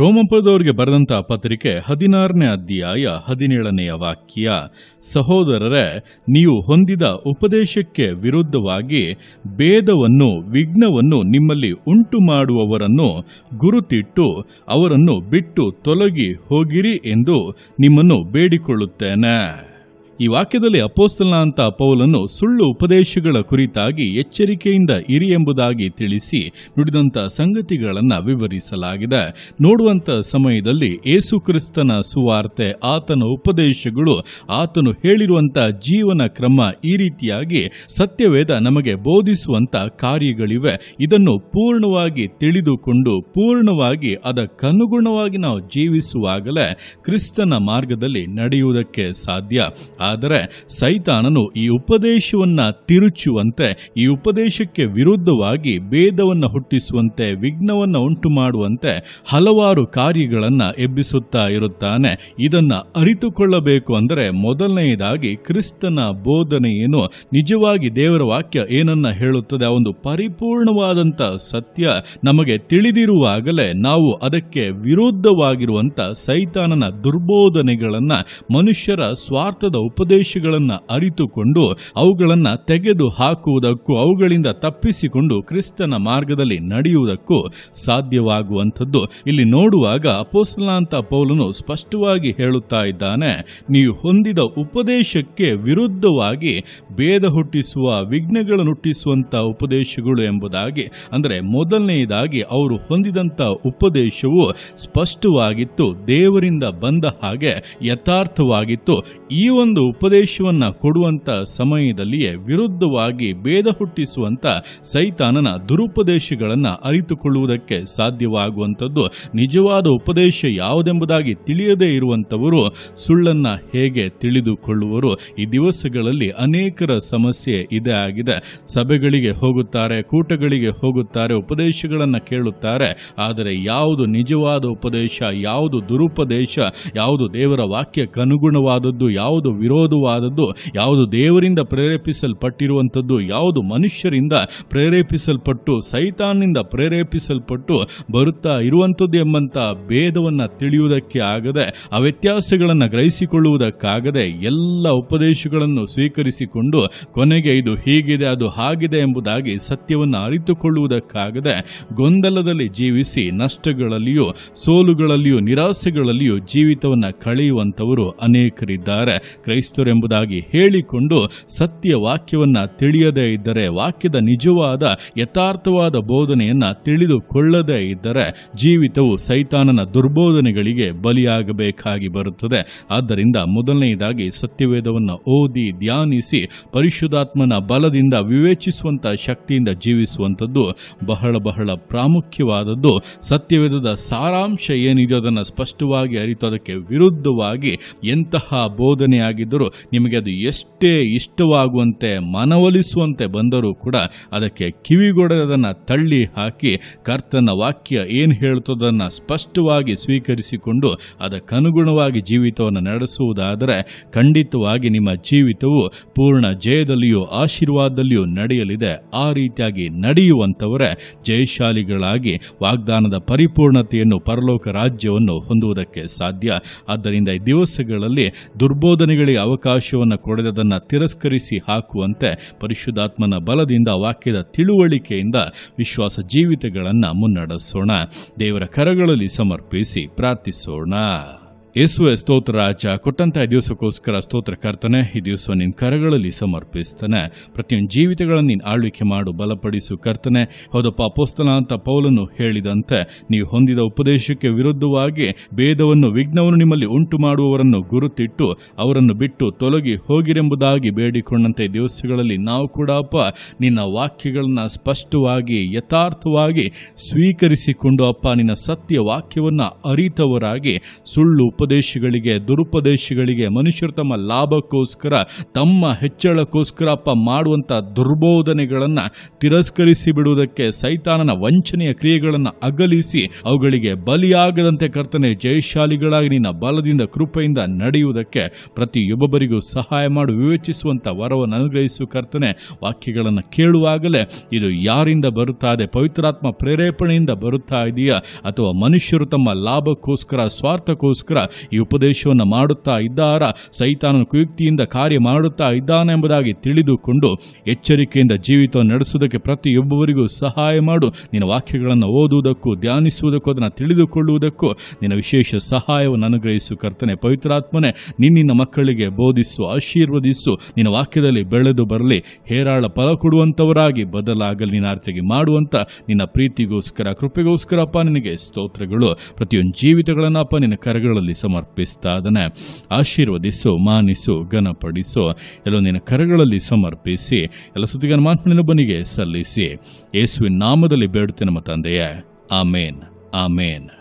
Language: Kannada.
ರೋಮಪದವರಿಗೆ ಬರೆದಂತಹ ಪತ್ರಿಕೆ ಹದಿನಾರನೇ ಅಧ್ಯಾಯ ಹದಿನೇಳನೆಯ ವಾಕ್ಯ. ಸಹೋದರರೇ, ನೀವು ಹೊಂದಿದ ಉಪದೇಶಕ್ಕೆ ವಿರುದ್ಧವಾಗಿ ಭೇದವನ್ನು, ವಿಘ್ನವನ್ನು ನಿಮ್ಮಲ್ಲಿ ಉಂಟು ಮಾಡುವವರನ್ನು ಗುರುತಿಟ್ಟು ಅವರನ್ನು ಬಿಟ್ಟು ತೊಲಗಿ ಹೋಗಿರಿ ಎಂದು ನಿಮ್ಮನ್ನು ಬೇಡಿಕೊಳ್ಳುತ್ತೇನೆ. ಈ ವಾಕ್ಯದಲ್ಲಿ ಅಪೋಸ್ತಲ್ನ ಅಂತ ಪೌಲನ್ನು ಸುಳ್ಳು ಉಪದೇಶಗಳ ಕುರಿತಾಗಿ ಎಚ್ಚರಿಕೆಯಿಂದ ಇರಿ ಎಂಬುದಾಗಿ ತಿಳಿಸಿ ನುಡಿದಂಥ ಸಂಗತಿಗಳನ್ನು ವಿವರಿಸಲಾಗಿದೆ. ನೋಡುವಂಥ ಸಮಯದಲ್ಲಿ ಏಸು ಕ್ರಿಸ್ತನ ಸುವಾರ್ತೆ, ಆತನ ಉಪದೇಶಗಳು, ಆತನು ಹೇಳಿರುವಂಥ ಜೀವನ ಕ್ರಮ ಈ ರೀತಿಯಾಗಿ ಸತ್ಯವೇದ ನಮಗೆ ಬೋಧಿಸುವಂಥ ಕಾರ್ಯಗಳಿವೆ. ಇದನ್ನು ಪೂರ್ಣವಾಗಿ ತಿಳಿದುಕೊಂಡು ಪೂರ್ಣವಾಗಿ ಅದಕ್ಕನುಗುಣವಾಗಿ ನಾವು ಜೀವಿಸುವಾಗಲೇ ಕ್ರಿಸ್ತನ ಮಾರ್ಗದಲ್ಲಿ ನಡೆಯುವುದಕ್ಕೆ ಸಾಧ್ಯ. ಆದರೆ ಸೈತಾನನು ಈ ಉಪದೇಶವನ್ನ ತಿರುಚುವಂತೆ, ಈ ಉಪದೇಶಕ್ಕೆ ವಿರುದ್ಧವಾಗಿ ಭೇದವನ್ನು ಹುಟ್ಟಿಸುವಂತೆ, ವಿಘ್ನವನ್ನು ಉಂಟು ಮಾಡುವಂತೆ ಹಲವಾರು ಕಾರ್ಯಗಳನ್ನು ಎಬ್ಬಿಸುತ್ತಾ ಇರುತ್ತಾನೆ. ಇದನ್ನು ಅರಿತುಕೊಳ್ಳಬೇಕು ಅಂದರೆ ಮೊದಲನೆಯದಾಗಿ ಕ್ರಿಸ್ತನ ಬೋಧನೆ ನಿಜವಾಗಿ ದೇವರ ವಾಕ್ಯ ಏನನ್ನ ಹೇಳುತ್ತದೆ, ಆ ಒಂದು ಪರಿಪೂರ್ಣವಾದಂಥ ಸತ್ಯ ನಮಗೆ ತಿಳಿದಿರುವಾಗಲೇ ನಾವು ಅದಕ್ಕೆ ವಿರುದ್ಧವಾಗಿರುವಂಥ ಸೈತಾನನ ದುರ್ಬೋಧನೆಗಳನ್ನು ಮನುಷ್ಯರ ಸ್ವಾರ್ಥದ ಉಪದೇಶಗಳನ್ನು ಅರಿತುಕೊಂಡು ಅವುಗಳನ್ನು ತೆಗೆದು ಹಾಕುವುದಕ್ಕೂ, ಅವುಗಳಿಂದ ತಪ್ಪಿಸಿಕೊಂಡು ಕ್ರಿಸ್ತನ ಮಾರ್ಗದಲ್ಲಿ ನಡೆಯುವುದಕ್ಕೂ ಸಾಧ್ಯವಾಗುವಂಥದ್ದು. ಇಲ್ಲಿ ನೋಡುವಾಗ ಅಪೋಸ್ಲಾಂತ ಪೌಲನು ಸ್ಪಷ್ಟವಾಗಿ ಹೇಳುತ್ತಾ ಇದ್ದಾನೆ, ನೀವು ಹೊಂದಿದ ಉಪದೇಶಕ್ಕೆ ವಿರುದ್ಧವಾಗಿ ಭೇದ ಹುಟ್ಟಿಸುವ, ವಿಘ್ನಗಳನ್ನು ಹುಟ್ಟಿಸುವಂಥ ಉಪದೇಶಗಳು ಎಂಬುದಾಗಿ, ಅಂದರೆ ಮೊದಲನೆಯದಾಗಿ ಅವರು ಹೊಂದಿದಂಥ ಉಪದೇಶವು ಸ್ಪಷ್ಟವಾಗಿತ್ತು, ದೇವರಿಂದ ಬಂದ ಹಾಗೆ ಯಥಾರ್ಥವಾಗಿತ್ತು. ಈ ಒಂದು ಉಪದೇಶವನ್ನ ಕೊಡುವಂತ ಸಮಯದಲ್ಲಿಯೇ ವಿರುದ್ಧವಾಗಿ ಭೇದ ಹುಟ್ಟಿಸುವಂಥ ಸೈತಾನನ ದುರುಪದೇಶಗಳನ್ನು ಅರಿತುಕೊಳ್ಳುವುದಕ್ಕೆ ಸಾಧ್ಯವಾಗುವಂಥದ್ದು. ನಿಜವಾದ ಉಪದೇಶ ಯಾವುದೆಂಬುದಾಗಿ ತಿಳಿಯದೇ ಇರುವಂಥವರು ಸುಳ್ಳನ್ನ ಹೇಗೆ ತಿಳಿದುಕೊಳ್ಳುವರು? ಈ ದಿವಸಗಳಲ್ಲಿ ಅನೇಕರ ಸಮಸ್ಯೆ ಇದೇ ಆಗಿದೆ. ಸಭೆಗಳಿಗೆ ಹೋಗುತ್ತಾರೆ, ಕೂಟಗಳಿಗೆ ಹೋಗುತ್ತಾರೆ, ಉಪದೇಶಗಳನ್ನು ಕೇಳುತ್ತಾರೆ. ಆದರೆ ಯಾವುದು ನಿಜವಾದ ಉಪದೇಶ, ಯಾವುದು ದುರುಪದೇಶ, ಯಾವುದು ದೇವರ ವಾಕ್ಯಕ್ಕನುಗುಣವಾದದ್ದು, ಯಾವುದು ವಿರೋಧವಾದದ್ದು, ಯಾವುದು ದೇವರಿಂದ ಪ್ರೇರೇಪಿಸಲ್ಪಟ್ಟಿರುವಂಥದ್ದು, ಯಾವುದು ಮನುಷ್ಯರಿಂದ ಪ್ರೇರೇಪಿಸಲ್ಪಟ್ಟು, ಸೈತಾನ್ನಿಂದ ಪ್ರೇರೇಪಿಸಲ್ಪಟ್ಟು ಬರುತ್ತಾ ಇರುವಂಥದ್ದು ಎಂಬಂಥ ಭೇದವನ್ನು ತಿಳಿಯುವುದಕ್ಕೆ ಆಗದೆ ಆ ವ್ಯತ್ಯಾಸಗಳನ್ನು ಗ್ರಹಿಸಿಕೊಳ್ಳುವುದಕ್ಕಾಗದೆ ಎಲ್ಲ ಉಪದೇಶಗಳನ್ನು ಸ್ವೀಕರಿಸಿಕೊಂಡು ಕೊನೆಗೆ ಇದು ಹೀಗಿದೆ, ಅದು ಹಾಗಿದೆ ಎಂಬುದಾಗಿ ಸತ್ಯವನ್ನು ಅರಿತುಕೊಳ್ಳುವುದಕ್ಕಾಗದೆ, ಗೊಂದಲದಲ್ಲಿ ಜೀವಿಸಿ ನಷ್ಟಗಳಲ್ಲಿಯೂ, ಸೋಲುಗಳಲ್ಲಿಯೂ, ನಿರಾಸೆಗಳಲ್ಲಿಯೂ ಜೀವಿತವನ್ನು ಕಳೆಯುವಂಥವರು ಅನೇಕರಿದ್ದಾರೆ. ಕ್ರೈಸ್ತರೆಂಬುದಾಗಿ ಹೇಳಿಕೊಂಡು ಸತ್ಯ ವಾಕ್ಯವನ್ನ ತಿಳಿಯದೇ ಇದ್ದರೆ, ವಾಕ್ಯದ ನಿಜವಾದ, ಯಥಾರ್ಥವಾದ ಬೋಧನೆಯನ್ನ ತಿಳಿದುಕೊಳ್ಳದೇ ಇದ್ದರೆ ಜೀವಿತವು ಸೈತಾನನ ದುರ್ಬೋಧನೆಗಳಿಗೆ ಬಲಿಯಾಗಬೇಕಾಗಿ ಬರುತ್ತದೆ. ಆದ್ದರಿಂದ ಮೊದಲನೆಯದಾಗಿ ಸತ್ಯವೇದವನ್ನು ಓದಿ, ಧ್ಯಾನಿಸಿ, ಪರಿಶುದ್ಧಾತ್ಮನ ಬಲದಿಂದ ವಿವೇಚಿಸುವಂಥ ಶಕ್ತಿಯಿಂದ ಜೀವಿಸುವಂಥದ್ದು ಬಹಳ ಬಹಳ ಪ್ರಾಮುಖ್ಯವಾದದ್ದು. ಸತ್ಯವೇದದ ಸಾರಾಂಶ ಏನಿದೆ ಅದನ್ನು ಸ್ಪಷ್ಟವಾಗಿ ಅರಿತು, ಅದಕ್ಕೆ ವಿರುದ್ಧವಾಗಿ ಎಂತಹ ಬೋಧನೆಯಾಗಿದ್ದರೂ ನಿಮಗೆ ಅದು ಎಷ್ಟೇ ಇಷ್ಟವಾಗುವಂತೆ, ಮನವೊಲಿಸುವಂತೆ ಬಂದರೂ ಕೂಡ ಅದಕ್ಕೆ ಕಿವಿಗೊಡದನ್ನು ತಳ್ಳಿ ಹಾಕಿ, ಕರ್ತನ ವಾಕ್ಯ ಏನು ಹೇಳ್ತದನ್ನು ಸ್ಪಷ್ಟವಾಗಿ ಸ್ವೀಕರಿಸಿಕೊಂಡು ಅದಕ್ಕನುಗುಣವಾಗಿ ಜೀವಿತವನ್ನು ನಡೆಸುವುದಾದರೆ, ಖಂಡಿತವಾಗಿ ನಿಮ್ಮ ಜೀವಿತವು ಪೂರ್ಣ ಜಯದಲ್ಲಿಯೂ ಆಶೀರ್ವಾದದಲ್ಲಿಯೂ ನಡೆಯಲಿದೆ. ಆ ರೀತಿಯಾಗಿ ನಡೆಯುವಂಥವರೇ ಜಯಶಾಲಿಗಳಾಗಿ ವಾಗ್ದಾನದ ಪರಿಪೂರ್ಣತೆಯನ್ನು ಪರಲೋಕ ರಾಜ್ಯವನ್ನು ಹೊಂದುವುದಕ್ಕೆ ಸಾಧ್ಯ. ಆದ್ದರಿಂದ ಈ ದಿವಸಗಳಲ್ಲಿ ದುರ್ಬೋಧನೆಗಳಿಗೆ ಅವಕಾಶವನ್ನು ಕೊಡದದನ್ನು ತಿರಸ್ಕರಿಸಿ ಹಾಕುವಂತೆ ಪರಿಶುದ್ಧಾತ್ಮನ ಬಲದಿಂದ ವಾಕ್ಯದ ತಿಳುವಳಿಕೆಯಿಂದ ವಿಶ್ವಾಸ ಜೀವಿತಗಳನ್ನು ಮುನ್ನಡೆಸೋಣ. ದೇವರ ಕರಗಳಲ್ಲಿ ಸಮರ್ಪಿಸಿ ಪ್ರಾರ್ಥಿಸೋಣ. ಯೇಸುವೆ ಸ್ತೋತ್ರ ರಾಜ ಕೊಟ್ಟಂತಹ ದಿವಸಕ್ಕೋಸ್ಕರ ಸ್ತೋತ್ರ ಕರ್ತನೆ, ಈ ದಿವಸ ನಿನ್ನ ಕರಗಳಲ್ಲಿ ಸಮರ್ಪಿಸ್ತಾನೆ. ಪ್ರತಿಯೊಂದು ಜೀವಿತಗಳನ್ನು ನೀನು ಆಳ್ವಿಕೆ ಮಾಡು, ಬಲಪಡಿಸು ಕರ್ತನೆ. ಹೌದಪ್ಪ ಅಪೋಸ್ತನ ಅಂತ ಪೌಲನು ಹೇಳಿದಂತೆ, ನೀವು ಹೊಂದಿದ ಉಪದೇಶಕ್ಕೆ ವಿರುದ್ಧವಾಗಿ ಭೇದವನ್ನು ವಿಘ್ನವನ್ನು ನಿಮ್ಮಲ್ಲಿ ಉಂಟು ಮಾಡುವವರನ್ನು ಗುರುತಿಟ್ಟು ಅವರನ್ನು ಬಿಟ್ಟು ತೊಲಗಿ ಹೋಗಿರೆಂಬುದಾಗಿ ಬೇಡಿಕೊಂಡಂತೆ ದಿವಸಗಳಲ್ಲಿ ನಾವು ಕೂಡ, ಅಪ್ಪ, ನಿನ್ನ ವಾಕ್ಯಗಳನ್ನು ಸ್ಪಷ್ಟವಾಗಿ, ಯಥಾರ್ಥವಾಗಿ ಸ್ವೀಕರಿಸಿಕೊಂಡು, ಅಪ್ಪ, ನಿನ್ನ ಸತ್ಯ ವಾಕ್ಯವನ್ನು ಅರಿತವರಾಗಿ ಸುಳ್ಳು ಉಪದೇಶಗಳಿಗೆ ದುರುಪದೇಶಗಳಿಗೆ ಮನುಷ್ಯರು ತಮ್ಮ ಲಾಭಕ್ಕೋಸ್ಕರ, ತಮ್ಮ ಹೆಚ್ಚಳಕ್ಕೋಸ್ಕರ ಅಪ್ಪ ಮಾಡುವಂಥ ದುರ್ಬೋಧನೆಗಳನ್ನು ತಿರಸ್ಕರಿಸಿ ಬಿಡುವುದಕ್ಕೆ ಸೈತಾನನ ವಂಚನೆಯ ಕ್ರಿಯೆಗಳನ್ನು ಅಗಲಿಸಿ, ಅವುಗಳಿಗೆ ಬಲಿಯಾಗದಂತೆ ಕರ್ತನೆ ಜಯಶಾಲಿಗಳಾಗಿ ನಿನ್ನ ಬಲದಿಂದ ಕೃಪೆಯಿಂದ ನಡೆಯುವುದಕ್ಕೆ ಪ್ರತಿಯೊಬ್ಬೊಬ್ಬರಿಗೂ ಸಹಾಯ ಮಾಡು, ವಿವೇಚಿಸುವಂಥ ವರವನ್ನು ಅನುಗ್ರಹಿಸು ಕರ್ತನೆ. ವಾಕ್ಯಗಳನ್ನು ಕೇಳುವಾಗಲೇ, ಇದು ಯಾರಿಂದ ಬರುತ್ತಾ ಇದೆ? ಪವಿತ್ರಾತ್ಮ ಪ್ರೇರೇಪಣೆಯಿಂದ ಬರುತ್ತಾ ಇದೆಯಾ? ಅಥವಾ ಮನುಷ್ಯರು ತಮ್ಮ ಲಾಭಕ್ಕೋಸ್ಕರ, ಸ್ವಾರ್ಥಕ್ಕೋಸ್ಕರ ಈ ಉಪದೇಶವನ್ನು ಮಾಡುತ್ತಾ ಇದ್ದಾರ? ಸೈತಾನನ ಕುಯುಕ್ತಿಯಿಂದ ಕಾರ್ಯ ಮಾಡುತ್ತಾ ಇದ್ದಾನೆ ಎಂಬುದಾಗಿ ತಿಳಿದುಕೊಂಡು ಎಚ್ಚರಿಕೆಯಿಂದ ಜೀವಿತ ನಡೆಸುವುದಕ್ಕೆ ಪ್ರತಿಯೊಬ್ಬರಿಗೂ ಸಹಾಯ ಮಾಡು. ನಿನ್ನ ವಾಕ್ಯಗಳನ್ನು ಓದುವುದಕ್ಕೂ ಧ್ಯಾನಿಸುವುದಕ್ಕೂ ಅದನ್ನು ತಿಳಿದುಕೊಳ್ಳುವುದಕ್ಕೂ ನಿನ್ನ ವಿಶೇಷ ಸಹಾಯವನ್ನು ಅನುಗ್ರಹಿಸು ಕರ್ತನೆ. ಪವಿತ್ರಾತ್ಮನೆ ನಿನ್ನ ಮಕ್ಕಳಿಗೆ ಬೋಧಿಸು, ಆಶೀರ್ವದಿಸು. ನಿನ್ನ ವಾಕ್ಯದಲ್ಲಿ ಬೆಳೆದು ಬರಲಿ, ಹೇರಾಳ ಫಲ ಕೊಡುವಂಥವರಾಗಿ ಬದಲಾಗಲಿ, ನಿನ್ನ ಆರ್ತಿಗೆ ಮಾಡುವಂಥ ನಿನ್ನ ಪ್ರೀತಿಗೋಸ್ಕರ ಕೃಪೆಗೋಸ್ಕರಪ್ಪ ನಿನಗೆ ಸ್ತೋತ್ರಗಳು. ಪ್ರತಿಯೊಂದು ಜೀವಿತಗಳನ್ನಪ್ಪ ನಿನ್ನ ಕರಗಳಲ್ಲಿ ಸಮರ್ಪಿಸ್ತಾ ಅದನ್ನೇ ಆಶೀರ್ವದಿಸು, ಮಾನಿಸು, ಘನಪಡಿಸು. ಎಲ್ಲೋ ನಿನ್ನ ಕರಗಳಲ್ಲಿ ಸಮರ್ಪಿಸಿ, ಎಲ್ಲ ಸುದ್ದಿಗನ ಬನಿಗೆ ಸಲ್ಲಿಸಿ. ಯೇಸುವಿನ ನಾಮದಲ್ಲಿ ಬೇಡುತ್ತೆ ನಮ್ಮ ತಂದೆಯೇ. ಆಮೇನ್. ಆಮೇನ್.